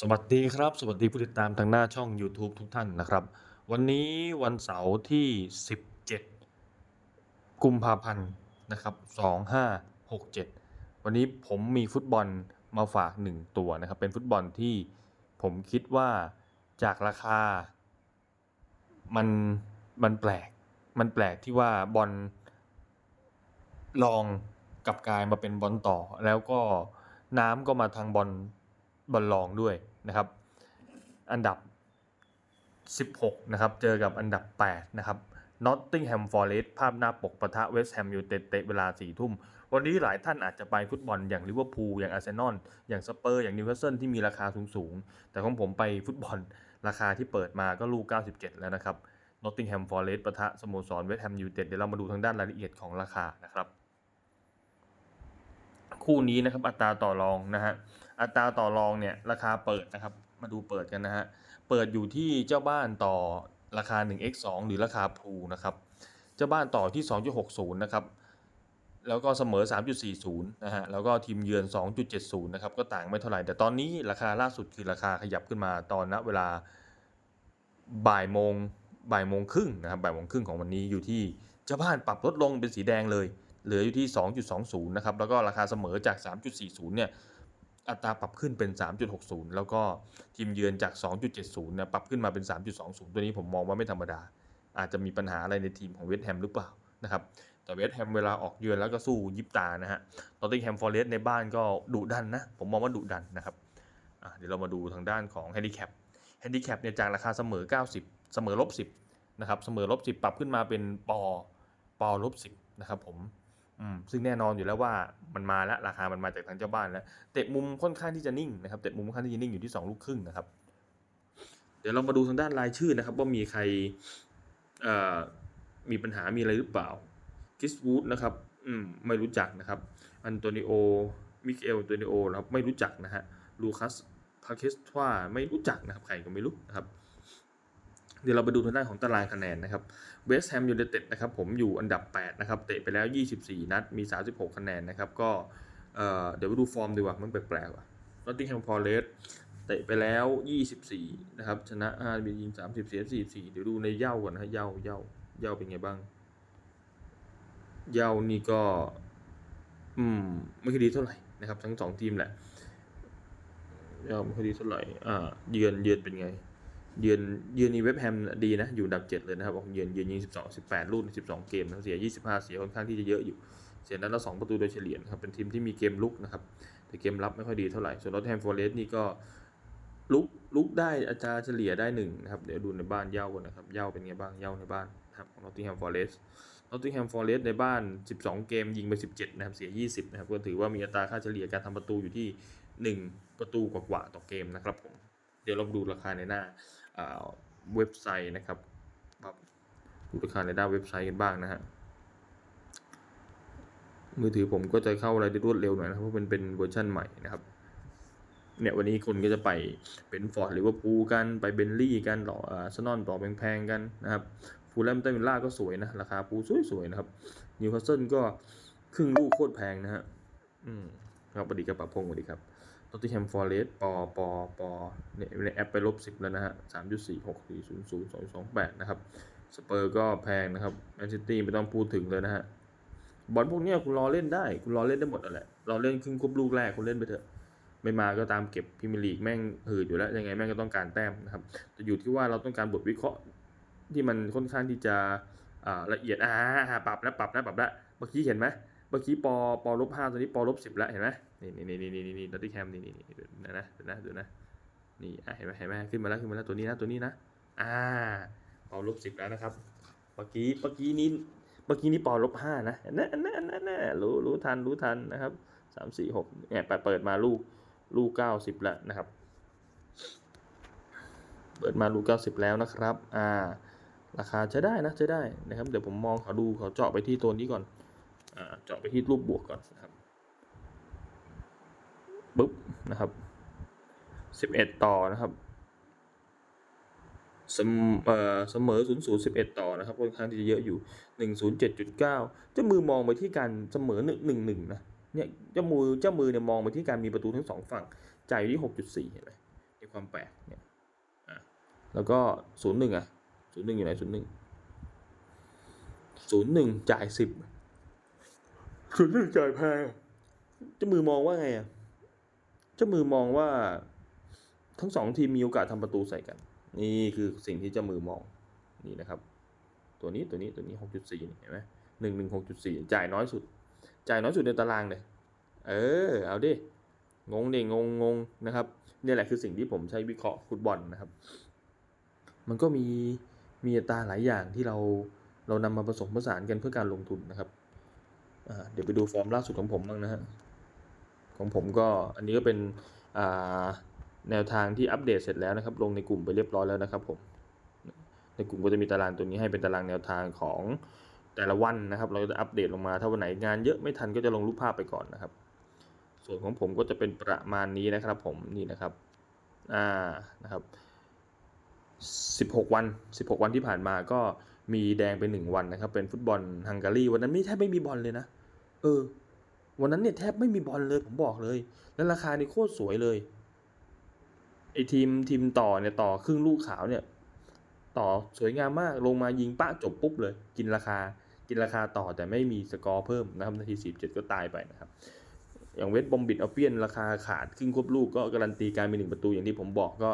สวัสดีครับ สวัสดีผู้ติดตามทางหน้าช่อง YouTube ทุกท่านนะครับ วันนี้วันเสาร์ที่ 17 กุมภาพันธ์นะครับ 2567 วันนี้ผมมีฟุตบอลมาฝาก 1 ตัวนะครับ เป็นฟุตบอลที่ผมคิดว่าจากราคา มันมันแปลก มันแปลกที่ว่าบอลลองกับกลายมาเป็นบอลต่อ แล้วก็น้ำก็มาทางบอล บอลลองด้วยนะครับ อันดับ 16 นะครับ เจอกับอันดับ 8 นะครับ Nottingham Forest ภาพหน้าปกปะทะ West Ham United เตะเวลา4ทุ่ม วันนี้หลายท่านอาจจะไปฟุตบอลอย่างลิเวอร์พูลอย่างอาร์เซนอลอย่างสเปอร์อย่างนิวคาสเซิลที่มีราคาสูงๆ แต่ของผมไปฟุตบอลราคาที่เปิดมาก็ลูก 97 แล้วนะครับ Nottingham Forest ปะทะสโมสร West Ham United เดี๋ยวเรามาดูทางด้านรายละเอียดของราคานะครับ คู่นี้นะครับอัตราต่อรองนะฮะ อัตราต่อรองเนี่ยราคาเปิดนะครับ มาดูเปิดกันนะฮะ เปิดอยู่ที่เจ้าบ้านต่อราคา 1x2 หรือราคาพูนะครับ เจ้าบ้านต่อที่ 2.60 นะครับ แล้วก็เสมอ 3.40 นะฮะ แล้วก็ทีมเยือน 2.70 นะครับ ก็ต่างไม่เท่าไหร่ แต่ตอนนี้ราคาล่าสุดคือราคาขยับขึ้นมาตอนณเวลาบ่ายโมงบ่ายโมงครึ่งนะครับบ่ายโมงครึ่งของวันนี้อยู่ที่เจ้าบ้านปรับลดลงเป็นสีแดงเลย เหลืออยู่ที่ 2.20 นะครับ แล้วก็ราคาเสมอจาก 3.40 เนี่ย อัตราปรับขึ้นเป็น 3.60 แล้วก็ทีมเยือนจาก 2.70เนี่ยปรับขึ้นมาเป็น 3.20 ตัวนี้ผมมองว่าไม่ธรรมดา อาจจะมีปัญหาอะไรในทีมของเวสต์แฮมหรือเปล่านะครับแต่เวสต์แฮมเวลาออกเยือนแล้วก็สู้ยิบตานะฮะตอตติงแฮมฟอร์เรสในบ้านก็ดุดันนะ ผมมองว่าดุดันนะครับเดี๋ยวเรามาดูทางด้านของแฮนดิแคปแฮนดิแคปเนี่ยจากราคาเสมอ 90 เสมอลบ10นะครับเสมอลบ10 ปรับขึ้นมาเป็นปอปอลบ10นะครับผม ซึ่งแน่นอนอยู่แล้วว่ามันมาแล้วราคามันมาจากทางเจ้าบ้านแล้วเตะมุมค่อนข้างที่จะนิ่งนะครับเตะมุมค่อนข้างที่จะนิ่งอยู่ที่2ลูกครึ่งนะครับ เดี๋ยวเรามาดูทางด้านรายชื่อนะครับ ว่ามีใครเอ่อมีปัญหามีอะไรหรือเปล่าคิสวูดนะครับอืมไม่รู้จักนะครับ อันโตนิโอมิเกลอันโตนิโอนะครับไม่รู้จักนะฮะลูคัสพาเคสทวาไม่รู้จักนะครับใครก็ไม่รู้นะครับ เดี๋ยวเราไปดูทางด้านของตารางคะแนนนะครับเวสต์แฮมยูไนเต็ดนะครับผมอยู่อันดับ 8 นะครับ เตะไปแล้ว 24 นัด มี 36 คะแนนนะครับ ก็เอ่อเดี๋ยวไปดูฟอร์มดีกว่า มันแปลกๆว่ะนอตติงแฮมฟอร์เรสเตะไปแล้ว 24 นะครับ ชนะ5มียิง 30 เสีย 44 เดี๋ยวดูในเย่าก่อนนะเย่าเย่าเย่าเป็นไงบ้าง เย่านี่ก็ อืม ไม่ค่อยดีเท่าไหร่นะครับ ทั้งสองทีมแหละ เย่าไม่ค่อยดีเท่าไหร่ อ่า เยือนเยือนเป็นไง เยือนเยือนนีเว็บแฮมดีนะ อยู่อันดับ7เลยนะครับออกเยือนเยือนยิง12 18ลูกใน12เกมนะเสีย25เสียค่อนข้างที่จะเยอะอยู่ เสียนัดละ2ประตูโดยเฉลี่ยนะครับเป็นทีมที่มีเกมลุกนะครับแต่เกมรับไม่ค่อยดีเท่าไหร่ ส่วนรอตแฮมฟอร์เรสต์นี่ก็ลุกลุกได้อาจารย์เฉลี่ยได้หนึ่งนะครับ เดี๋ยวดูในบ้านเย่าก่อนนะครับเย่าเป็นไงบ้างเย่าในบ้านครับของนอตติงแฮมฟอร์เรสต์นอตติงแฮมฟอร์เรสต์ในบ้าน 12 เกมยิงไป 17 นะครับ เสีย 20 นะครับ ก็ถือว่ามีอัตราค่าเฉลี่ยการทำประตูอยู่ที่ 1 ประตูกว่าๆต่อเกมนะครับผม เดี๋ยวเราดูราคาในหน้าอ่า เว็บไซต์นะครับครับดูราคาในด้านเว็บไซต์กันบ้างนะฮะมือถือผมก็จะเข้าอะไรได้รวดเร็วหน่อยนะครับเพราะมันเป็นเวอร์ชันใหม่นะครับเนี่ยวันนี้คนก็จะไปเป็นฟอร์ดหรือว่าพูกันไปเบนลี่กันต่ออ่าซนอนต่อแพงๆกันนะครับฟูลแลมตันวิล่าก็สวยนะราคาพูสวยๆนะครับนิวคาสเซิลก็ครึ่งลูกโคตรแพงนะฮะอืมครับสวัสดีครับปะพงศ์สวัสดีครับ ตอตติแฮมฟอร์เรสปอปอปอเนี่ยในแอปไปลบสิบแล้วนะฮะสามจุดสี่หกสี่ศูนย์ศูนย์สองสองแปดนะครับ สเปอร์ก็แพงนะครับแมนซิตี้ไม่ต้องพูดถึงเลยนะฮะ บอลพวกนี้คุณรอเล่นได้ คุณรอเล่นได้หมดแหละ รอเล่นครึ่งครบลูกแรกคุณเล่นไปเถอะ ไม่มาก็ตามเก็บพรีเมียร์ลีกแม่งหืดอยู่แล้ว ยังไงแม่งก็ต้องการแต้มนะครับ แต่อยู่ที่ว่าเราต้องการบทวิเคราะห์ที่มันค่อนข้างที่จะอ่าละเอียดอ่าปรับแล้วปรับแล้วปรับแล้ว เมื่อกี้เห็นไหมเมื่อกี้ปอปอลบห้าตอนนี้ปอลบสิบแล้วเห็นไหม นี่นี่นี่นี่นี่นี่ดัตตี้แคมนี่นี่นี่เดี๋ยวนะนะเดี๋ยวนะเดี๋ยวนะนี่อะเห็นไหมเห็นไหมขึ้นมาแล้วขึ้นมาแล้วตัวนี้นะตัวนี้นะอ่าปอลบสิบแล้วนะครับเมื่อกี้เมื่อกี้นี้เมื่อกี้นี้ปอลบห้านะนั่นนั่นนั่นนั่นรู้รู้ทันรู้ทันนะครับสามสี่หกเนี่ยเปิดเปิดมาลูกลูกเก้าสิบแล้วนะครับ เปิดมาลูกเก้าสิบแล้วนะครับ อ่า ราคาใช้ได้นะใช้ได้นะครับ เดี๋ยวผมมองเขาดูเขาเจาะไปที่ตัวนี้ก่อน อ่า เจาะไปที่รูปบวกก่อนนะครับ ปุ๊บนะครับสิบเอ็ดต่อนะครับเสมเอ่อเสมอศูนย์ศูนย์สิบเอ็ดต่อนะครับค่อนข้างที่จะเยอะอยู่หนึ่งศูนย์เจ็ดจุดเก้าเจ้ามือมองไปที่การเสมอหนึ่งหนึ่งนะเนี่ยเจ้ามือเจ้ามือเนี่ยมองไปที่การมีประตูทั้งสองฝั่ง จ่ายอยู่ที่หกจุดสี่เห็นไหมในความแปลกเนี่ยอะแล้วก็ศูนย์หนึ่งอะศูนย์หนึ่งอยู่ไหนศูนย์หนึ่งศูนย์หนึ่งจ่ายสิบศูนย์หนึ่งจ่ายแพงเจ้ามือมองว่าไงอะ เจ้ามือมองว่าทั้งสองทีมมีโอกาสทำประตูใส่กัน นี่คือสิ่งที่เจ้ามือมองนี่นะครับ ตัวนี้ตัวนี้ตัวนี้หกจุดสี่เห็นไหมหนึ่งหนึ่งหกจุดสี่จ่ายน้อยสุด จ่ายน้อยสุดในตารางเลยเออ เอาดิ งงดิงงงงนะครับนี่แหละคือสิ่งที่ผมใช้วิเคราะห์ฟุตบอลนะครับ มันก็มีมีอัตราหลายอย่างที่เราเรานำมาผสมผสานกันเพื่อการลงทุนนะครับเดี๋ยวไปดูฟอร์มล่าสุดของผมบ้างนะฮะ ของผมก็อันนี้ก็เป็นแนวทางที่อัปเดตเสร็จแล้วนะครับ ลงในกลุ่มไปเรียบร้อยแล้วนะครับผมในกลุ่มก็จะมีตารางตัวนี้ให้เป็นตารางแนวทางของแต่ละวันนะครับ เราจะอัปเดตลงมาถ้าวันไหนงานเยอะไม่ทันก็จะลงรูปภาพไปก่อนนะครับ ส่วนของผมก็จะเป็นประมาณนี้นะครับ ผมนี่นะครับอ่านะครับ16 วัน 16 วันที่ผ่านมาก็มีแดงไปหนึ่งวันนะครับ เป็นฟุตบอลฮังการีวันนั้นไม่แทบไม่มีบอลเลยนะ เออ วันนั้นเนี่ยแทบไม่มีบอลเลยผมบอกเลย แล้วราคานี่โคตรสวยเลยไอทีมทีมต่อเนี่ยต่อครึ่งลูกขาวเนี่ย ต่อสวยงามมากลงมายิงป้าจบปุ๊บเลย กินราคากินราคาต่อแต่ไม่มีสกอร์เพิ่มนะครับนาที47ก็ตายไปนะครับ อย่างเวสบอมบิดเอาเปียนราคาขาดครึ่งควบลูกก็การันตีการมีหนึ่งประตูอย่างที่ผมบอกก็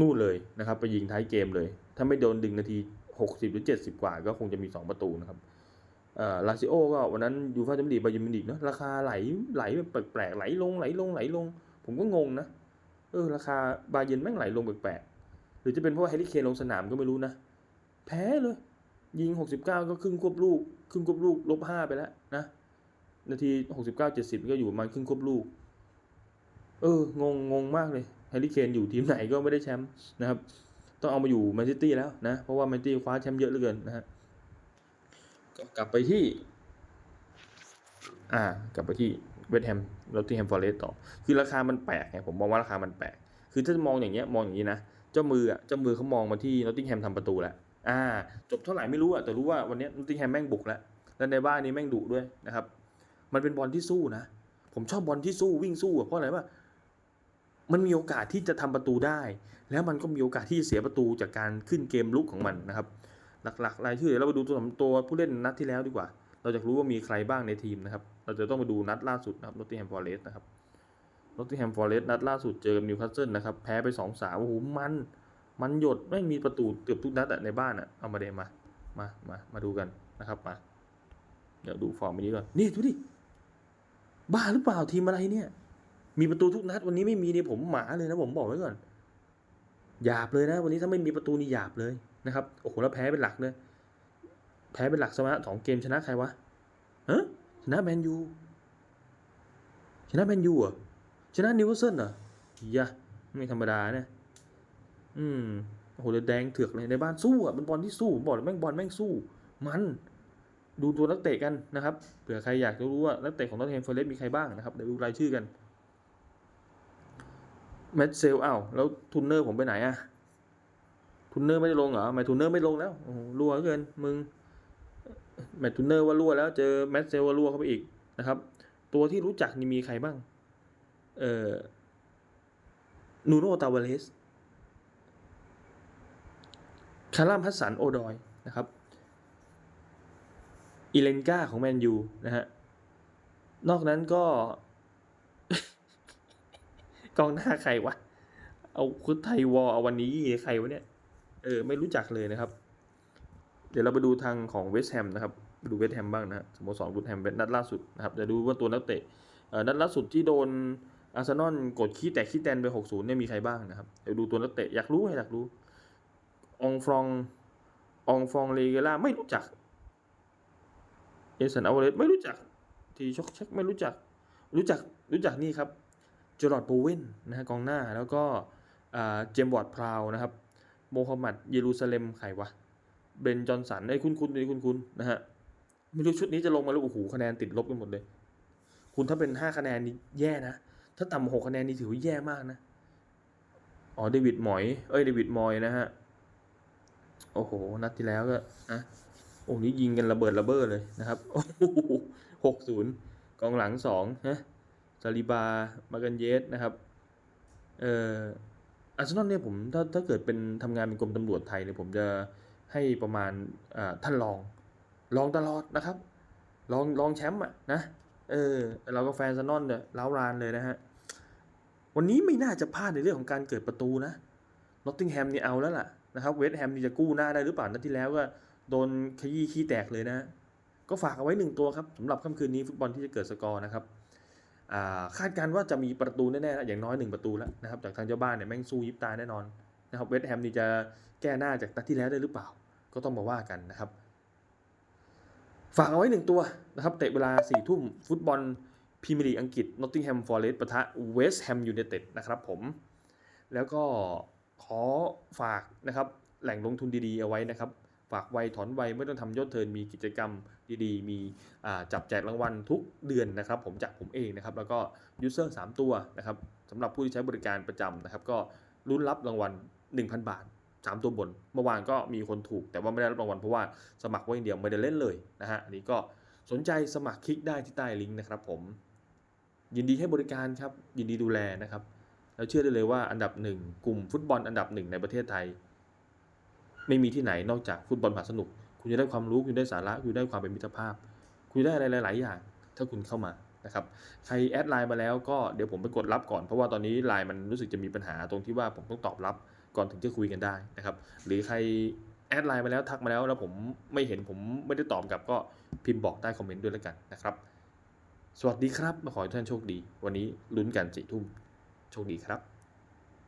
นู่นเลยนะครับ ไปยิงท้ายเกมเลย ถ้าไม่โดนดึงนาที 60 หรือ 70 กว่าก็คงจะมี 2 ประตูนะครับ ลาซิโอก็วันนั้นยูฟ่าแชมเปี้ยนลีกบาเยิร์นมิวนิกเนาะราคาไหลไหลแบบแปลกๆไหลลงไหลลงไหลลง ผมก็งงนะเออราคาบาเยิร์นแม่งไหลลงแปลกๆหรือจะเป็นเพราะว่าแฮร์รี่เคนลงสนามก็ไม่รู้นะแพ้เลย ยิง 69 ก็ครึ่งควบลูกครึ่งควบลูกลบ5ไปแล้วนะนาที 69 70 ก็อยู่ประมาณครึ่งควบลูก เอองงงงมากเลยแฮร์รี่เคนอยู่ทีมไหนก็ไม่ได้แชมป์นะครับต้องเอามาอยู่แมนซิตี้แล้วนะเพราะว่าแมนซิตี้คว้าแชมป์เยอะเหลือเกินนะฮะ ก็กลับไปที่ อ่า กลับไปที่เวสต์แฮมแล้วที่แฮมฟอร์เรสต์ต่อ คือราคามันแปลกไงผมมองว่าราคามันแปลก คือถ้ามองอย่างเงี้ยมองอย่างนี้นะ เจ้ามืออะ เจ้ามือเขามองมาที่นอตติงแฮมทำประตูแล้ว อ่า จบเท่าไหร่ไม่รู้อะ แต่รู้ว่าวันนี้นอตติงแฮมแม่งบุกแล้ว แล้วในบ้านนี้แม่งดุด้วยนะครับ มันเป็นบอลที่สู้นะ ผมชอบบอลที่สู้วิ่งสู้อะเพราะอะไรว่ามันมีโอกาสที่จะทำประตูได้ แล้วมันก็มีโอกาสที่จะเสียประตูจากการขึ้นเกมลุกของมันนะครับ หลักๆรายชื่อเดี๋ยวเราไปดูตัวสำตัวผู้เล่นนัดที่แล้วดีกว่า เราจะรู้ว่ามีใครบ้างในทีมนะครับ เราจะต้องมาดูนัดล่าสุดนะครับนอตติแฮมฟอร์เรสต์นะครับนอตติแฮมฟอร์เรสต์นัดล่าสุดเจอกับนิวคาสเซิลนะครับ แพ้ไปสองสาโอ้โหมัน มันหยดไม่มีประตูเกือบทุกนัดอะในบ้านอะเอามาเดมา มา มา มาดูกันนะครับ มา เดี๋ยวดูฟอร์มไปนี้ก่อน นี่ดูดิ บ้าหรือเปล่าทีมอะไรเนี่ย มีประตูทุกนัดวันนี้ไม่มีเนี่ยผมหมาเลยนะผมบอกไว้ก่อน หยาบเลยนะ วันนี้ถ้าไม่มีประตูนี่หยาบเลย นะครับโอ้โหแล้วแพ้เป็นหลักเลยแพ้เป็นหลักสมาสองเกมชนะใครวะฮะชนะแมนยูชนะแมนยูเหรอชนะนิวคาสเซิลเหรอยะไม่ธรรมดาเนี่ยอืมโอ้โหเดแดงเถือกเลยในบ้านสู้อะเป็นบอลที่สู้บอลแม่งบอลแม่งสู้ มัน ดูตัวนักเตะกันนะครับเผื่อใครอยากจะรู้ว่านักเตะของนอตเทนฟอร์เรสต์มีใครบ้างนะครับเดี๋ยวดูรายชื่อกันแมตเซลอ้าวแล้วทุนเนอร์ผมไปไหนอะ ทุนเนอร์ไม่ได้ลงเหรอหมายทุนเนอร์ไม่ลงแล้วโอ้โหรั่วเกินมึงแมตทุนเนอร์ว่ารั่วแล้วเจอแมตเซลว่ารั่วเข้าไปอีกนะครับ ตัวที่รู้จักนี่มีใครบ้าง เอ่อนูโนตาวาเลสคาร่ามฮัสสันโอดอยนะครับอีเลนกาของแมนยูนะฮะ นอกนั้นก็ กองหน้าใครวะ เอาคุดไทยวอลเอาวันนี้ใครวะเนี่ย เออไม่รู้จักเลยนะครับ เดี๋ยวเราไปดูทางของเวสต์แฮมนะครับไปดูเวสต์แฮมบ้างนะฮะสโมสรเวสต์แฮมเป็นนัดล่าสุดนะครับเดี๋ยวดูว่าตัวนักเตะเอ่อนัดล่าสุดที่โดนอาร์เซนอลกดขี้แตกขี้แตนไป 6-0เนี่ยมีใครบ้างนะครับเดี๋ยวดูตัวนักเตะอยากรู้ไงอยากรู้ องฟรององฟองเลเกล่าไม่รู้จักเอสันอเวเรสไม่รู้จัก ทีช็อกเช็คไม่รู้จัก รู้จักรู้จักนี่ครับเจอร์รอดโบเวนนะฮะกองหน้าแล้วก็เจมส์วอร์ดพราวนะครับ โมฮัมหมัดเยรูซาเล็มใครวะเบนจอนสันไอ้คุ้นๆนี่คุ้นๆนะฮะไม่รู้ชุดนี้จะลงมาแล้วโอ้โหคะแนนติดลบกันหมดเลย คุณถ้าเป็นห้าคะแนนนี่แย่นะถ้าต่ำหกคะแนนนี่ถือว่าแย่มากนะอ๋อเดวิดหมอย เอ้ยเดวิดมอยนะฮะโอ้โห นัดที่แล้วก็นะโอ้นี่ยิงกันระเบิดระเบ้อเลยนะครับโอ้โหหกศูนย์กองหลังสองนะซาลิบามากันเยสนะครับ เอ่อ อาร์เซนอลเนี่ยผมถ้าถ้าเกิดเป็นทำงานเป็นกรมตำรวจไทยเนี่ยผมจะให้ประมาณท่านรองรองตลอดนะครับรองรองแชมป์อะนะเออเราก็แฟนอานอลเนี่ยล้าวรานเลยนะฮะ วันนี้ไม่น่าจะพลาดในเรื่องของการเกิดประตูนะนอตติงแฮมนี่เอาแล้วล่ะนะครับเวสต์แฮมนี่จะกู้หน้าได้หรือเปล่านัดที่แล้วก็โดนขยี้ขี้แตกเลยนะ ก็ฝากเอาไว้หนึ่งตัวครับสำหรับค่ำคืนนี้ฟุตบอลที่จะเกิดสกอร์นะครับ คาดการณ์ว่าจะมีประตูแน่ๆอย่างน้อยหนึ่งประตูแล้วนะครับจากทางเจ้าบ้านเนี่ยแม่งสู้ยิบตาแน่นอนนะครับเวสต์แฮมนี่จะแก้หน้าจากนัดที่แล้วได้หรือเปล่า ก็ต้องมาว่ากันนะครับ ฝากเอาไว้หนึ่งตัวนะครับเตะเวลา4ี่ทุ่มฟุตบอลพรีเมียร์ลีกอังกฤษนอตติงแฮมฟอร์เรสต์ปะทะเวสต์แฮมยูไนเต็ดนะครับผม แล้วก็ขอฝากนะครับแหล่งลงทุนดีๆเอาไว้นะครับ ฝากไวถอนไวไม่ต้องทำยอดเทินมีกิจกรรมดีๆ มีจับแจกรางวัลทุกเดือนนะครับ ผมจากผมเองนะครับ แล้วก็ยูเซอร์3ตัวนะครับสำหรับผู้ที่ใช้บริการประจำนะครับ ก็รุ่นรับรางวัล 1,000 บาท 3 ตัวบน เมื่อวานก็มีคนถูก แต่ว่าไม่ได้รับรางวัลเพราะว่าสมัครไว้อย่างเดียวไม่ได้เล่นเลยนะฮะอันนี้ก็สนใจสมัครคลิกได้ที่ใต้ลิงก์นะครับ ผม ยินดีให้บริการครับยินดีดูแลนะครับแล้วเชื่อได้เลยว่าอันดับหนึ่งกลุ่มฟุตบอลอันดับหนึ่งในประเทศไทย ไม่มีที่ไหนนอกจากฟุตบอลมหาสนุก คุณจะได้ความรู้คุณได้สาระคุณได้ความเป็นมิตรภาพ คุณได้อะไรหลาย ๆ อย่าง ถ้าคุณเข้ามานะครับใครแอดไลน์มาแล้วก็เดี๋ยวผมไปกดรับก่อนเพราะว่าตอนนี้ไลน์มันรู้สึกจะมีปัญหาตรงที่ว่าผมต้องตอบรับก่อนถึงจะคุยกันได้นะครับ หรือใครแอดไลน์มาแล้วทักมาแล้วแล้วผมไม่เห็นผมไม่ได้ตอบกลับก็พิมพ์บอกใต้คอมเมนต์ด้วยแล้วกันนะครับ สวัสดีครับ มาขอให้ท่านโชคดี วันนี้ลุ้นกันสี่ทุ่มโชคดีครับ